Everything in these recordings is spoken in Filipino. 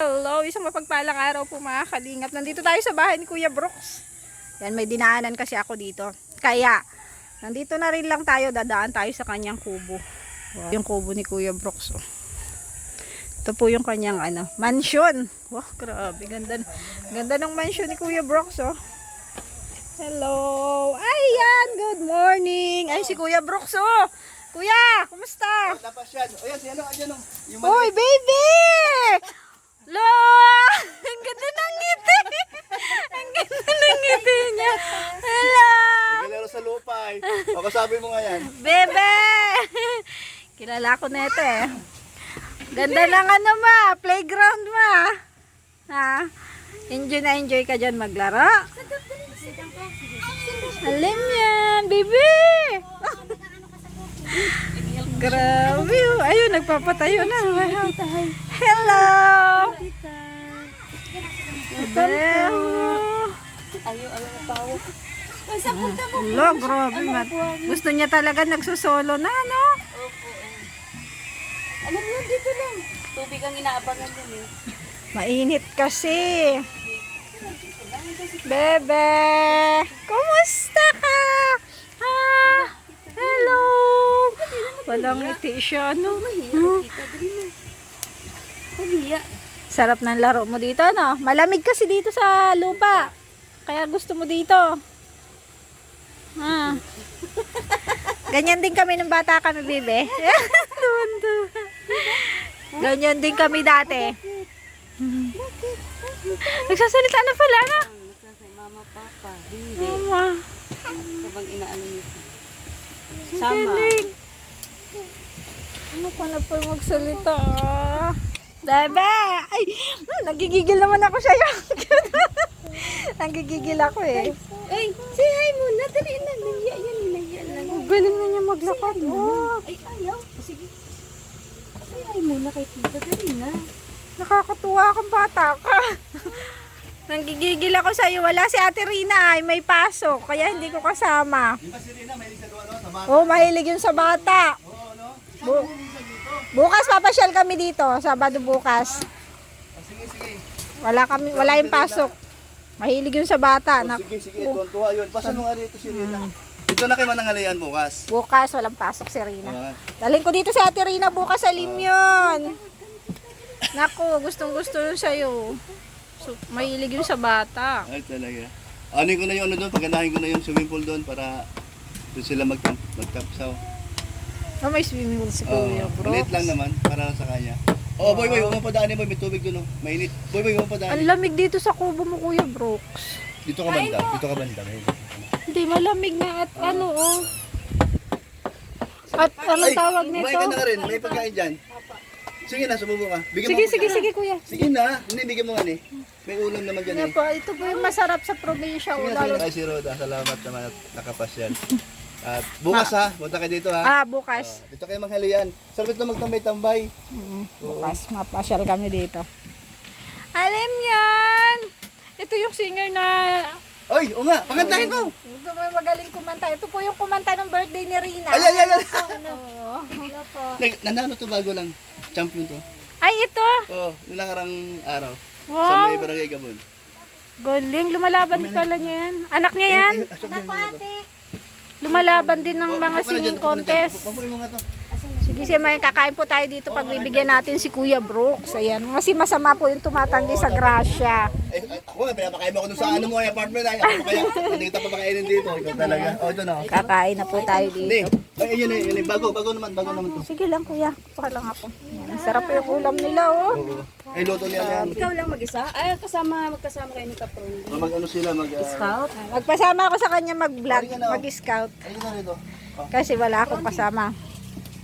Hello, isang mapagpalang araw po mga kalingap. Nandito tayo sa bahay ni Kuya Brooks. Yan, may dinaanan kasi ako dito. Kaya, nandito na rin lang tayo, dadaan tayo sa kanyang kubo. Wow. Yung kubo ni Kuya Brooks. Oh. Ito po yung kanyang ano, mansion. Wow, grabe. Ganda, ganda ng mansion ni Kuya Brooks. Oh. Hello. Ayan, good morning. Ay, si Kuya Brooks. Oh. Kuya, kumusta? Tapos yan. O yan, si ano, andyan o. Yung Hoy, baby! Lo! Ang ganda ng ngiti! Ang ganda ng ngiti niya! Hello! Nagalaro sa lupa eh. O kasabi mo nga yan. Bebe! Kilala ko na ito eh. Ganda ng ano ma, playground ma. Ha? Enjoy na enjoy ka dyan maglaro. Alam yan, baby! Grabe. oh. Ayun, nagpapatayo na. Hello! Hello! Ayo, ano na tao? Hello, grabe. Mat. Gusto niya talaga nagsusolo na, no? Alam mo, dito lang. Tubig ang inaabangan dun eh. Mainit kasi. Bebe! Kumusta ka? Ha? Hello! Walang ngiti siya, no? Mahirap Paghiya. Sarap ng laro mo dito, no? Malamig kasi dito sa lupa. Kaya gusto mo dito. Ha? Ganyan din kami ng bata kami, bebe. Tuwan-tuwa. Ganyan din kami dati. Nagsasalita na pala, no? Mama, papa, hindi. Mama. Sabang inaano nito. Sama. Ano pa na po magsalita? ah? Bebe! Ay! Nagigigil naman ako sa'yo. Nagigigil ako eh. Ay, say hi muna. Dali na. Nahiya yan. Nahiya lang. Galing na niya maglakad. Oh, Ay, ayaw. Sige. Say hi muna kay tita. Dali na. nakakatuwa kang bata ka. Nanggigigil ako sa'yo. Wala si Ate Rina ay may pasok. Kaya hindi ko kasama. Di ba si Rina, may isa doon, no? Sa mga. Oh, mahilig yun sa bata. Oo, no? Bu- bukas papasyal kami dito. Sabado bukas. Ah, sige, sige. Wala kami, wala yung pasok. Mahilig yun sa bata. O, Na, sige, sige. Tuwan-tuwa yun. Pasan mo nga dito si Rina. Dito na kayo manangalian bukas. bukas walang pasok si Rina. Ah, Dalhin ko dito si Ate Rina bukas sa Limyon. Naku, gustong gusto yun sa'yo. So, mahilig yun sa bata. ay, talaga. Ano ko na yung ano doon, pagandahin ko na yung swimming pool doon para doon sila mag magtapsaw. Oh, may swimming pool si Oo, Kuya, bro. maliit lang naman para sa kanya. Oh, boy, boy, huwag mo padaanin, boy. May tubig doon, oh. Mainit. Boy, boy, huwag mo Ang padaanin. lamig dito sa kubo mo, Kuya Brooks. Dito ka banda. Dito ka banda. May. Hindi, malamig na at ano, oh. At ano tawag Kumain ka na nito? rin. May pagkain dyan. Sige na, sumubo ka. Bigyan Sige, mo ako sige, sige, Kuya. Sige na. Hindi, bigyan mo nga ni. May ulam naman dyan Ano eh. po, ito po yung masarap sa probinsya. Sige Oh, na, sige lalo. na. Si Roda. Salamat naman at nakapasyal. At bukas ha. Punta kayo dito ha. Ah, bukas. Oh, dito kayo manghalian. Sarap ito magtambay-tambay. Mm, bukas, mapasyal kami dito. Alam yan! Ito yung singer na Oy, o nga. Pakantahin mo. Ito mo yung magaling kumanta. Ito po yung kumanta ng birthday ni Rina. Ay, ay, ay. ay. Oo. Ano po? Nag- Nanalo to bago lang. Champion to. Ay, ito. Oo, oh, nilakarang araw. Sa Wow. may barangay Gabon. Galing. Lumalaban pala niya yan. Anak niya yan. Lumalaban din ng mga singing contest. Sige, siya may kakain po tayo dito pag bibigyan natin si Kuya Brooks. Ayan. Kasi masama po yung tumatanggi sa grasya. Eh, ay, ako nga, pinapakain mo ako sa ano mo, ay apartment ay. Ako pa kaya, hindi kita papakainin dito. Ikaw talaga. O, ito na. Kakain na po tayo dito. Ay, yun eh, yun eh. Bago, bago naman, bago naman to. Sige lang kuya. Kuha lang ako. Ayan. Sarap po yung ulam nila oh. Ay, luto niya yan. Ikaw lang mag-isa? Ay, kasama, magkasama kayo ni Kapron. Mag ano sila, mag... Uh, Scout? Magpasama ako sa kanya mag-vlog, mag-scout. ayun na rito. Oh. Kasi wala akong kasama.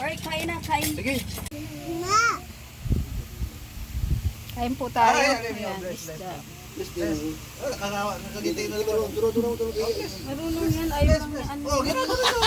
Alright, kain na, kain. Sige. Kain po tayo. Ay, ay, ay, bless, bless. Bless din. Oh, nakakawa, nakagintay na duro, duro, duro, duro. Marunong yan, ayaw lang na. Oh, gano'n, gano'n.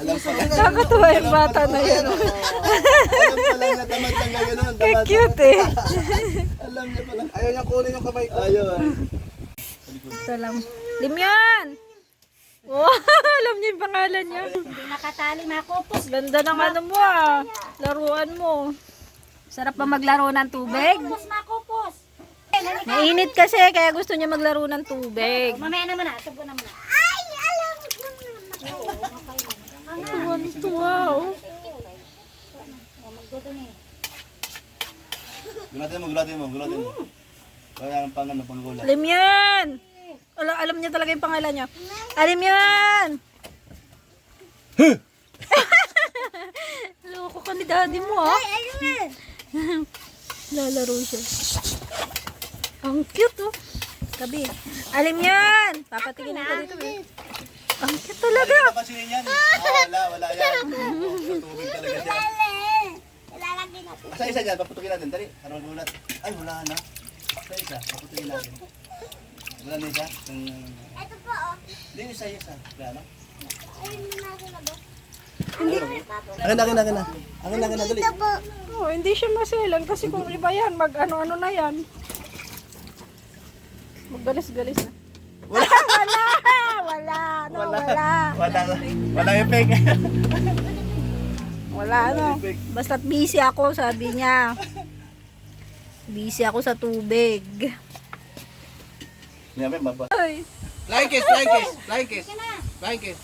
Alam pala. Nakakatuwa yung bata na yun. Alam pala na tamad lang na Tamad. cute eh. Alam niya pala. Ayaw niya kunin yung kamay ko. Ayaw ah. Ito lang. Limyan! Wow, alam niya yung pangalan niya. Hindi nakatali na kupos. Ganda ng ano mo ah. Laruan mo. Sarap ba maglaro ng tubig? Kupos na ako Mainit kasi, kaya gusto niya maglaro ng tubig. Mamaya na muna. Tubo na muna. Tuwan-tuwa, oh. Gulatin mo, gulatin mo, gulatin mo. Kaya ang pangan ng panggulat. Alam yan! Alam, alam niya talaga yung pangalan niya. Alam yan! Loko ka ni daddy mo, ah. Lalaro siya. Ang cute, oh. Tabi. Alam yan! Papatingin ako dito, eh. Ang cute talaga. Napansinin yan. Ah, wala, wala yan. Sa tubig talaga siya. Sa isa dyan, paputukin natin. Dali, para magulat. Ay, wala na. Sa isa, paputukin natin. Wala na isa? Ito po, oh. Hindi, isa, isa. Wala na? Akin na, akin na, akin na. Akin na, akin na, dali. Oh, hindi siya maselan kasi kung iba yan, mag ano-ano na yan. Maggalis-galis na. Wala. wala! Wala! No, wala! Wala, wala effect. Wala, ano. Basta't busy ako, sabi niya. Busy ako sa tubig. Ngayon, mabas. Ay, Like it, like it, like it, like it.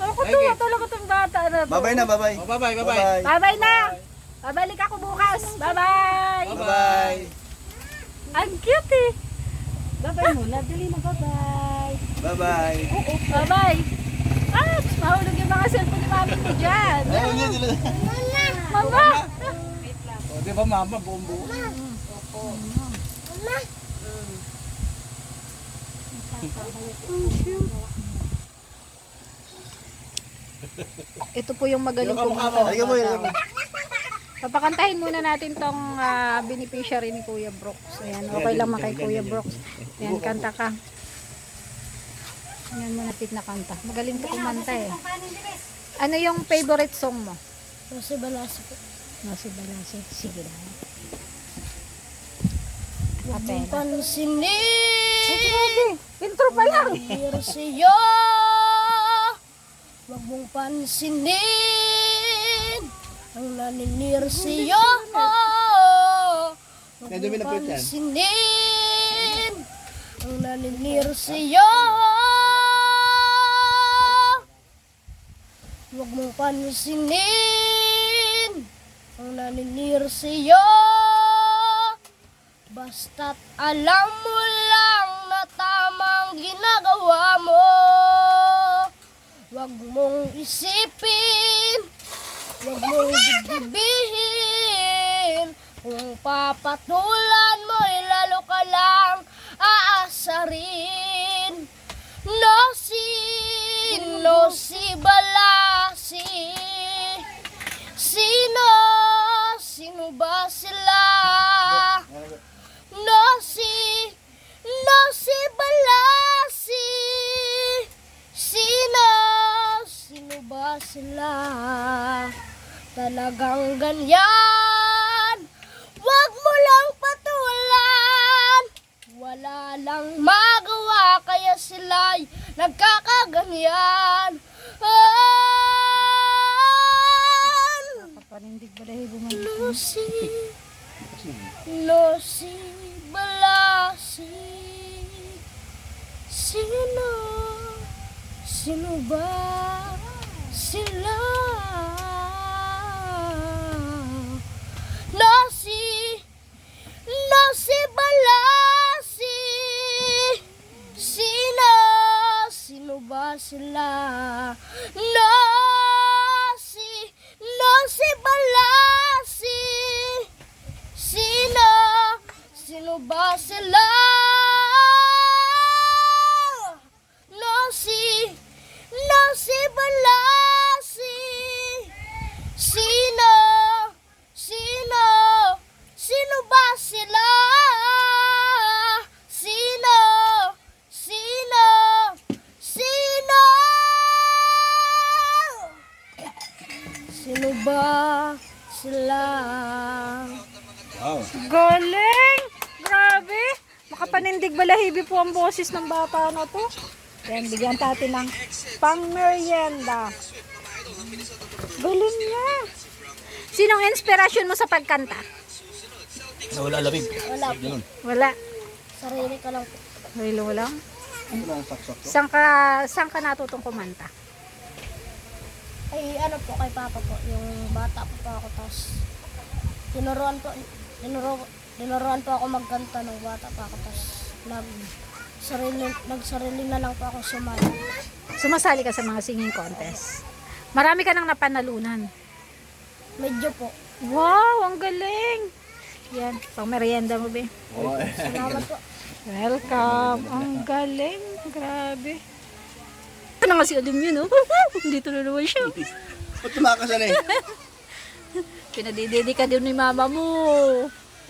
ako tuwa talaga tong bata na to. Babay na, babay. Oh, bye-bye, bye-bye. Bye-bye na! Babalik ako bukas. Bye-bye! Bye-bye. Ang cute eh. Bye-bye muna. Dali na bye-bye. Bye-bye. Bye-bye! Ah, mahulog yung mga cellphone ni mami mo dyan. Ayun yun, sila. Mama! Oh, di ba mama, buong buo? Ito po yung magaling kumanta. Ay, mo yun. Papakantahin muna natin tong ah, beneficiary ni Kuya Brooks. Ayan, okay lang man kay Kuya Brooks. Ayan, kanta ka. Ayan mo natin na kanta. Magaling to kumanta eh. Ano yung favorite song mo? Kasi balasi po. Nasi Balasi. Sige lang. Huwag Kapela. mong pansinin. Intro pa lang. Siya. Huwag mong pansinin. Ang naninir siya. Huwag Medyo may mong napit yan. pansinin. Ang naninir siya. Huwag mong pansinin. Ang naninir siya. Basta't alam mo lang na tamang ginagawa mo Huwag mong isipin Huwag mong dibdibihin Kung papatulan mo, lalo ka lang aasarin No si, no si balasi Sino, sino ba sila? No si, no si balasi Sino, sino ba sila? Talagang ganyan Huwag mo lang patulan Wala lang magawa Kaya sila'y nagkakaganyan Ah! Papanindig ba dahil bumalik? Lucy, Lucy Balasi Sino, sino ba sila? Lucy, Lucy Balasi Sino? Sino ba sila? Wow. Galing! Grabe! Makapanindig balahibi po ang boses ng bata na to. Yan, bigyan natin ng pang merienda. Galing niya. Sinong inspirasyon mo sa pagkanta? Wala lamig. Wala po. Ganun. Wala. Sarili ko lang po. Rilo mo lang? Ano? Saan ka, saan ka natutong kumanta? Ay, ano po kay Papa po, yung bata po po ako, tapos tinuruan po, tinuro, tinuruan po ako magkanta ng bata pa ako, tapos nag, sarili, nagsarili na lang po ako sumali. Sumasali ka sa mga singing contest. Marami ka nang napanalunan. Medyo po. Wow, ang galing! Yan, pang merienda mo, be. Oo, eh. Salamat po. Welcome. Ang galing. Grabe. Ano nga si Alim yun, oh? Dito na naman siya. Ba't tumakas na eh? Pinadididi ka din ni mama mo.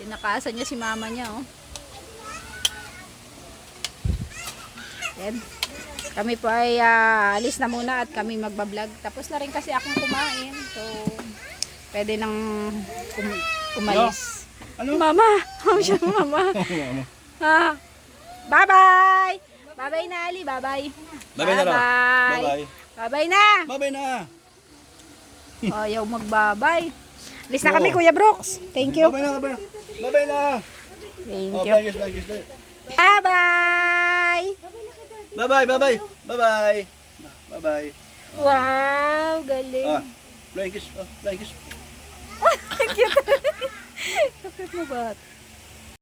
Tinakasan niya si mama niya, oh. Yan. Kami po ay ah, alis na muna at kami magbablog. Tapos na rin kasi akong kumain. So, pwede nang um- umalis. Ano? Mama! Mama siya, mama. Ha? Bye-bye! Bye-bye na, Ali. Bye-bye. Bye-bye na. Bye-bye. Bye-bye. Bye-bye na. Bye-bye na. Ayaw magbabay. Alis na kami, Kuya Brooks. Thank you. Bye-bye na, bye-bye na. Bye-bye na. Thank Oh, you. bye, kiss, bye, kiss, bye. Bye-bye! Bye-bye, bye-bye. Bye-bye. Bye-bye. Wow, galing. Ah, flying kiss. Oh, flying kiss. Cute. Cute mo ba?